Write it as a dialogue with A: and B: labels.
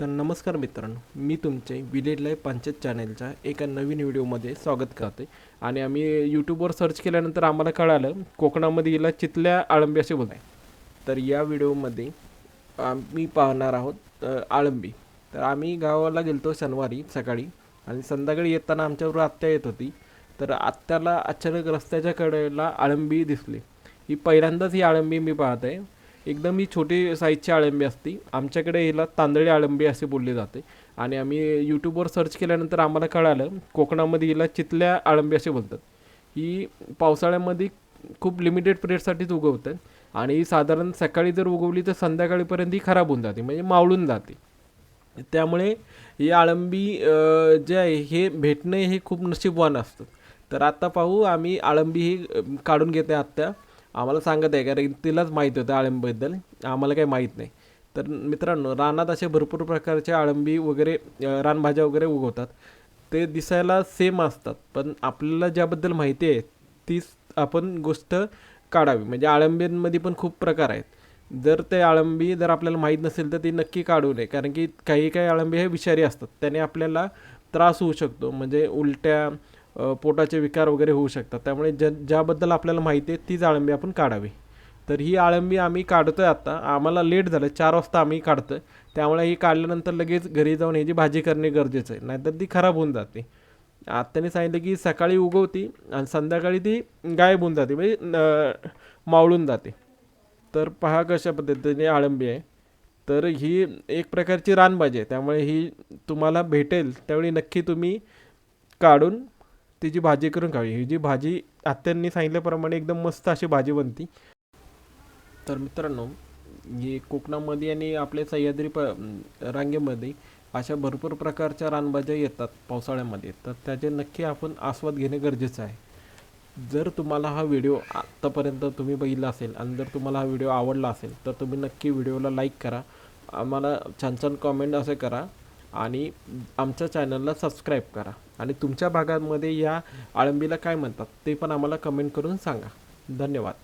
A: तर नमस्कार मित्रांनो मी तुमचे विलेज लाईफ पंचायत चॅनेलच्या एका नवीन व्हिडिओमध्ये स्वागत करते. आणि आम्ही यूट्यूबवर सर्च केल्यानंतर आम्हाला कळालं कोकणामध्ये हिला चितल्या आळंबी असे बोलत आहे तर या व्हिडिओमध्ये आम्ही पाहणार आहोत आळंबी. तर आम्ही गावाला गेलतो शनिवारी सकाळी. आणि संध्याकाळी येताना आमच्याबरोबर आत्या येत होती. तर आत्याला अचानक रस्त्याच्या कडेला आळंबी दिसली. ही पहिल्यांदाच ही आळंबी मी पाहत आहे एकदम ही छोटी साईजची आळंबी असती. आमच्याकडे हिला तांदळी आळंबी असे बोलले जाते. आणि आम्ही यूट्यूबवर सर्च केल्यानंतर आम्हाला कळालं कोकणामध्ये हिला चितल्या आळंबी असे बोलतात. ही पावसाळ्यामध्ये खूप लिमिटेड पिरियडसाठीच उगवतात आणि साधारण सकाळी जर उगवली तर संध्याकाळीपर्यंत ही खराब होऊन जाते म्हणजे मावळून जाते. त्यामुळे ही आळंबी जे आहे हे भेटणे हे खूप नशीबवान असतं. तर आत्ता पाहू आम्ही आळंबी ही काढून घेते आत्ता आम्हाला सांगत आहे कारण तिलाच माहीत होतं आळंबीबद्दल. आम्हाला काही माहीत नाही. तर मित्रांनो रानात असे भरपूर प्रकारचे आळंबी वगैरे रानभाज्या वगैरे उगवतात. ते दिसायला सेम असतात पण आपल्याला ज्याबद्दल माहिती आहे तीच आपण गोष्ट काढावी. म्हणजे आळंबींमध्ये पण खूप प्रकार आहेत. जर ते आळंबी जर आपल्याला माहीत नसेल तर ती नक्की काढू नये. कारण की काही काही आळंबी हे विषारी असतात. त्याने आपल्याला त्रास होऊ शकतो. म्हणजे उलट्या पोटाचे विकार वगैरे होऊ शकतात. त्यामुळे ज ज्याबद्दल आपल्याला माहिती आहे तीच आळंबी आपण काढावी. तर ही आळंबी आम्ही काढतो आहे आत्ता आम्हाला लेट झालं. चार वाजता आम्ही काढतोय. त्यामुळे ही काढल्यानंतर लगेच घरी जाऊन ह्याची भाजी करणे गरजेचं आहे. नाहीतर ती खराब होऊन जाते. आत्याने सांगितलं की सकाळी उगवती आणि संध्याकाळी ती गायब होऊन जाते. म्हणजे न- मावळून जाते. तर पहा कशा पद्धतीने आळंबी आहे. तर ही एक प्रकारची रानभाजी आहे. त्यामुळे ही तुम्हाला भेटेल. त्यावेळी नक्की तुम्ही काढून तिची भाजी करून खावी. ही जी भाजी आत्यांनी सांगितल्याप्रमाणे एकदम मस्त अशी भाजी बनती. तर मित्रांनो हे कोकणामध्ये आणि आपल्या सह्याद्री प रांगेमध्ये अशा भरपूर प्रकारच्या रानभाज्या येतात पावसाळ्यामध्ये. तर त्याचे नक्की आपण आस्वाद घेणे गरजेचं आहे. जर तुम्हाला हा व्हिडिओ आत्तापर्यंत तुम्ही बघितला असेल आणि जर तुम्हाला हा व्हिडिओ आवडला असेल तर तुम्ही नक्की व्हिडिओला लाईक करा. आम्हाला छान छान कॉमेंट असे करा. आणि आमच्या चॅनलला सबस्क्राईब करा. आणि तुमच्या भागामध्ये या आळंबीला काय म्हणतात ते पण आम्हाला कमेंट करून सांगा. धन्यवाद.